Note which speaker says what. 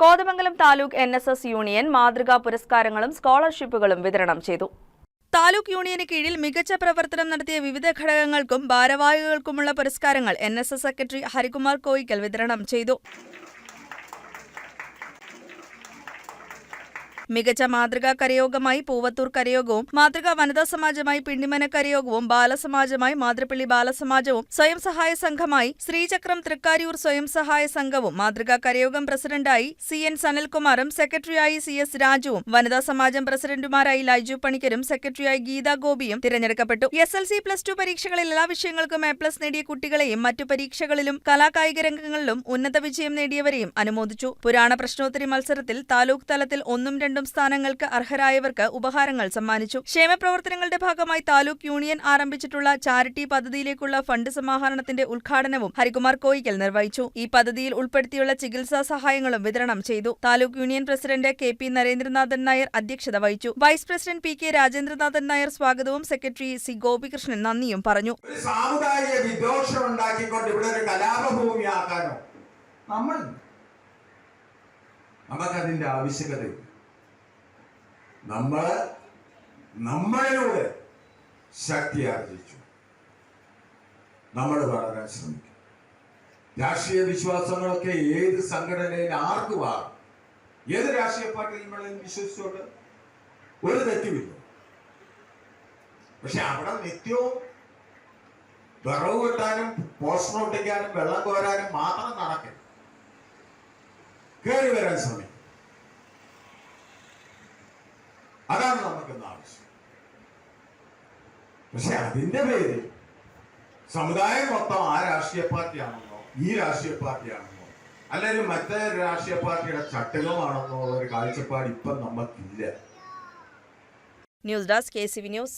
Speaker 1: Kothamangalam taluk N union മാതൃകാ പുരസ്കാരങ്ങളും സ്കോളർഷിപ്പുകളും വിതരണം ചെയ്തു. താലൂക്ക് യൂണിയന് കീഴിൽ മികച്ച പ്രവർത്തനം നടത്തിയ വിവിധ ഘടകങ്ങൾക്കും ഭാരവാഹികൾക്കുമുള്ള പുരസ്കാരങ്ങൾ എൻ സെക്രട്ടറി ഹരികുമാർ കോയിക്കൽ വിതരണം ചെയ്തു. മികച്ച മാതൃകാ കരയോഗമായി പൂവത്തൂർ കരയോഗവും മാതൃകാ വനിതാ സമാജമായി പിണ്ടിമന കരയോഗവും ബാലസമാജമായി മാതൃപ്പള്ളി ബാലസമാജവും സ്വയം സഹായ സംഘമായി ശ്രീചക്രം തൃക്കാരിയൂർ സ്വയം സഹായ സംഘവും മാതൃകാ കരയോഗം പ്രസിഡന്റായി സി എൻ സനൽകുമാറും സെക്രട്ടറിയായി സി എസ് രാജുവും വനിതാ സമാജം പ്രസിഡന്റുമാരായി ലൈജു പണിക്കരും സെക്രട്ടറിയായി ഗീതാ ഗോപിയും തിരഞ്ഞെടുക്കപ്പെട്ടു. S L C plus two പരീക്ഷകളിൽ എല്ലാ വിഷയങ്ങൾക്കും എ പ്ലസ് നേടിയ കുട്ടികളെയും മറ്റു പരീക്ഷകളിലും കലാകായിക രംഗങ്ങളിലും ഉന്നത വിജയം നേടിയവരെയും അനുമോദിച്ചു. പുരാണ പ്രശ്നോത്തരി മത്സരത്തിൽ താലൂക്ക് തലത്തിൽ ഒന്നും രണ്ടും സ്ഥാനങ്ങൾക്ക് അർഹരായവർക്ക് ഉപഹാരങ്ങൾ സമ്മാനിച്ചു. ക്ഷേമപ്രവർത്തനങ്ങളുടെ ഭാഗമായി താലൂക്ക് യൂണിയൻ ആരംഭിച്ചിട്ടുള്ള ചാരിറ്റി പദ്ധതിയിലേക്കുള്ള ഫണ്ട് സമാഹരണത്തിന്റെ ഉദ്ഘാടനവും ഹരികുമാർ കോയിക്കൽ നിർവഹിച്ചു. ഈ പദ്ധതിയിൽ ഉൾപ്പെടുത്തിയുള്ള ചികിത്സാ സഹായങ്ങളും വിതരണം ചെയ്തു. Taluk union president K P Narendranathan Nair അധ്യക്ഷത വഹിച്ചു. Vice president P K Rajendranathan Nair സ്വാഗതവും സെക്രട്ടറി സി ഗോപികൃഷ്ണൻ നന്ദിയും പറഞ്ഞു.
Speaker 2: സാമുദായിക വിദ്വേഷം ഉണ്ടാക്കിക്കൊണ്ട് ഇവിടെ ഒരു കലാപഭൂമിയാക്കാനോ നമ്മൾ നമുക്കതിന്റെ ആവശ്യകതയില്ല. നമ്മൾ നമ്മളിലൂടെ ശക്തി ആർജിച്ചു. നമ്മൾ വളരാൻ ശ്രമിക്കും. രാഷ്ട്രീയ വിശ്വാസങ്ങളൊക്കെ ഏത് സംഘടനയിൽ ആർക്ക് വാങ്ങും ഏത് രാഷ്ട്രീയ പാർട്ടിയിൽ നമ്മളെ വിശ്വസിച്ചോട്ട് ഒരു തെറ്റുമില്ല. പക്ഷെ അവിടെ നിത്യവും വിറവ് കിട്ടാനും പോസ്റ്റർ ഒട്ടിക്കാനും വെള്ളം കോരാനും മാത്രം നടക്കും കയറി വരാൻ ശ്രമിക്കും. അതാണ് നമുക്കിന്ന് ആവശ്യം. പക്ഷെ അതിന്റെ പേര് സമുദായം മൊത്തം ആ രാഷ്ട്രീയ പാർട്ടിയാണെന്നോ ഈ രാഷ്ട്രീയ പാർട്ടിയാണെന്നോ അല്ലെങ്കിൽ മറ്റേ രാഷ്ട്രീയ പാർട്ടിയുടെ ചട്ടകമാണെന്നോ ഉള്ള ഒരു കാഴ്ചപ്പാട് ഇപ്പം നമുക്കില്ല
Speaker 1: news desk K C V news.